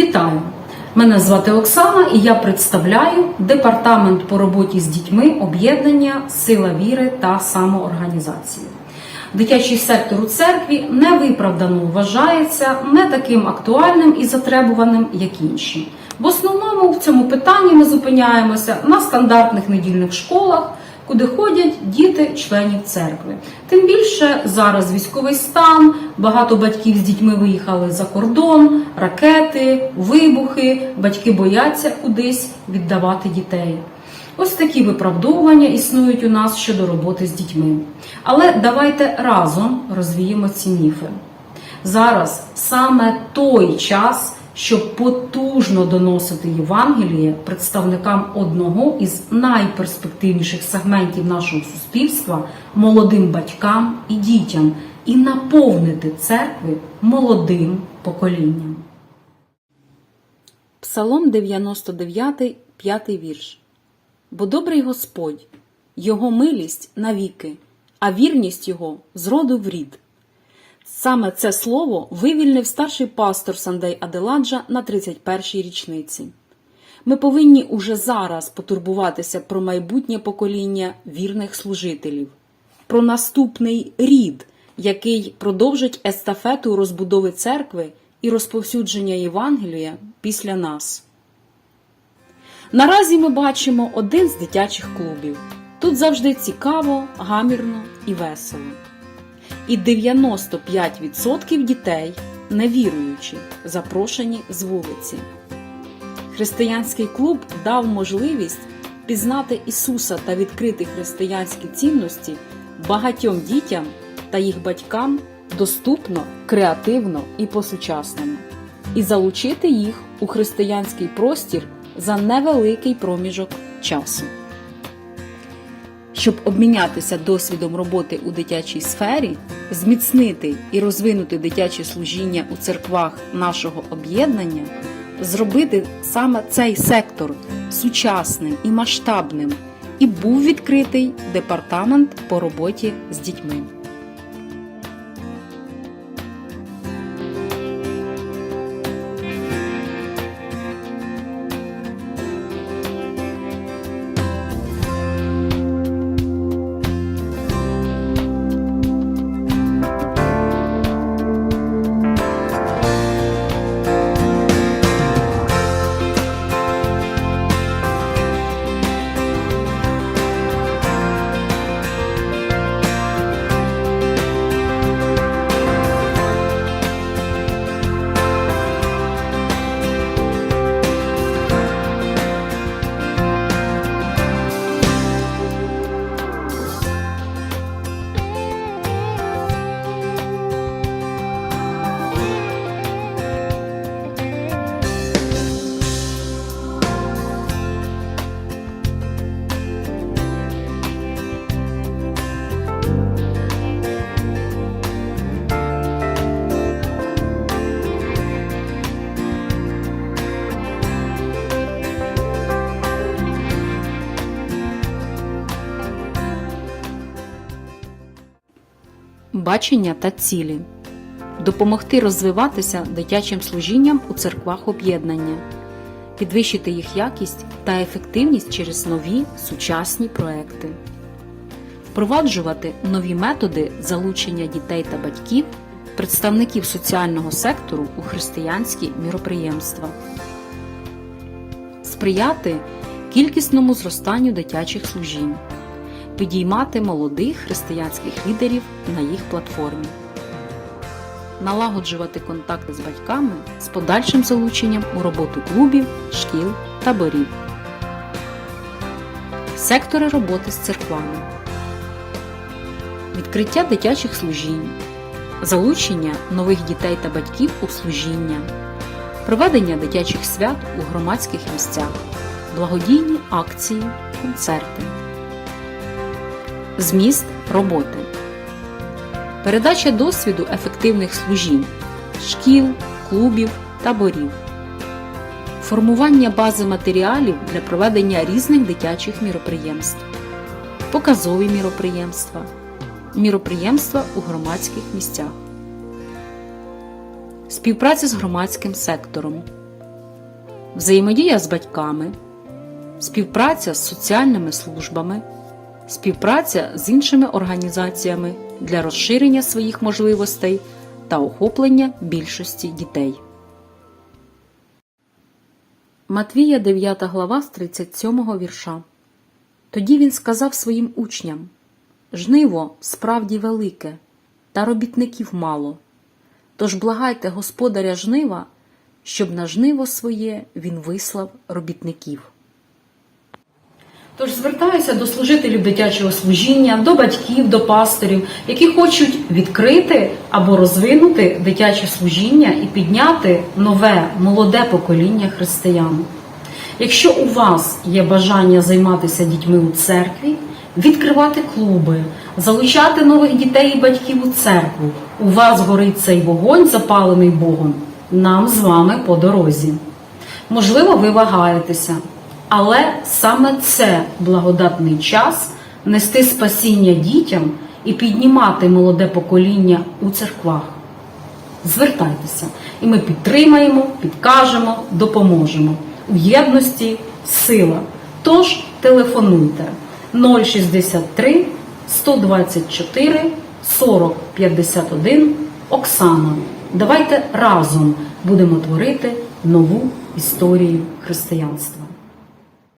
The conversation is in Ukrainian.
Вітаю! Мене звати Оксана і я представляю департамент по роботі з дітьми об'єднання Сила віри та самоорганізації. Дитячий сектор у церкві невиправдано вважається не таким актуальним і затребуваним, як інші. В основному в цьому питанні ми зупиняємося на стандартних недільних школах, куди ходять діти членів церкви. Тим більше зараз військовий стан, багато батьків з дітьми виїхали за кордон, ракети, вибухи, батьки бояться кудись віддавати дітей. Ось такі виправдовування існують у нас щодо роботи з дітьми. Але давайте разом розвіємо ці міфи. Зараз саме той час, щоб потужно доносити Євангеліє представникам одного із найперспективніших сегментів нашого суспільства молодим батькам і дітям, і наповнити церкви молодим поколінням. Псалом 99, 5 вірш. Бо добрий Господь, Його милість навіки, а вірність Його з роду в рід. Саме це слово вивільнив старший пастор Сандей Аделаджа на 31-й річниці. Ми повинні уже зараз потурбуватися про майбутнє покоління вірних служителів, про наступний рід, який продовжить естафету розбудови церкви і розповсюдження Євангелія після нас. Наразі ми бачимо один з дитячих клубів. Тут завжди цікаво, гамірно і весело. І 95% дітей, невіруючі, запрошені з вулиці. Християнський клуб дав можливість пізнати Ісуса та відкрити християнські цінності багатьом дітям та їх батькам доступно, креативно і по-сучасному, і залучити їх у християнський простір за невеликий проміжок часу. Щоб обмінятися досвідом роботи у дитячій сфері, зміцнити і розвинути дитяче служіння у церквах нашого об'єднання, зробити саме цей сектор сучасним і масштабним, і був відкритий департамент по роботі з дітьми. Бачення та цілі. Допомогти розвиватися дитячим служінням у церквах об'єднання, підвищити їх якість та ефективність через нові сучасні проекти, впроваджувати нові методи залучення дітей та батьків, представників соціального сектору у християнські міроприємства, сприяти кількісному зростанню дитячих служінь підіймати молодих християнських лідерів на їх платформі, налагоджувати контакти з батьками з подальшим залученням у роботу клубів, шкіл, таборів, сектори роботи з церквами, відкриття дитячих служінь, залучення нових дітей та батьків у служіння, проведення дитячих свят у громадських місцях, благодійні акції, концерти. Зміст роботи. Передача досвіду ефективних служінь, шкіл, клубів, таборів. Формування бази матеріалів для проведення різних дитячих міроприємств. Показові міроприємства. Міроприємства у громадських місцях. Співпраця з громадським сектором. взаємодія з батьками, співпраця з соціальними службами, співпраця з іншими організаціями для розширення своїх можливостей та охоплення більшості дітей. Матвія 9 глава з 37 вірша. Тоді він сказав своїм учням: Жниво справді велике, та робітників мало. Тож благайте господаря жнива, щоб на жниво своє він вислав робітників. Тож звертаюся до служителів дитячого служіння, до батьків, до пасторів, які хочуть відкрити або розвинути дитяче служіння і підняти нове молоде покоління християн. Якщо у вас є бажання займатися дітьми у церкві, відкривати клуби, залучати нових дітей і батьків у церкву, у вас горить цей вогонь, запалений Богом, нам з вами по дорозі. Можливо, ви вагаєтеся, але саме це благодатний час нести спасіння дітям і піднімати молоде покоління у церквах. Звертайтеся, і ми підтримаємо, підкажемо, допоможемо. У єдності сила. Тож телефонуйте 063 124 40 51 Оксана. Давайте разом будемо творити нову історію християнства.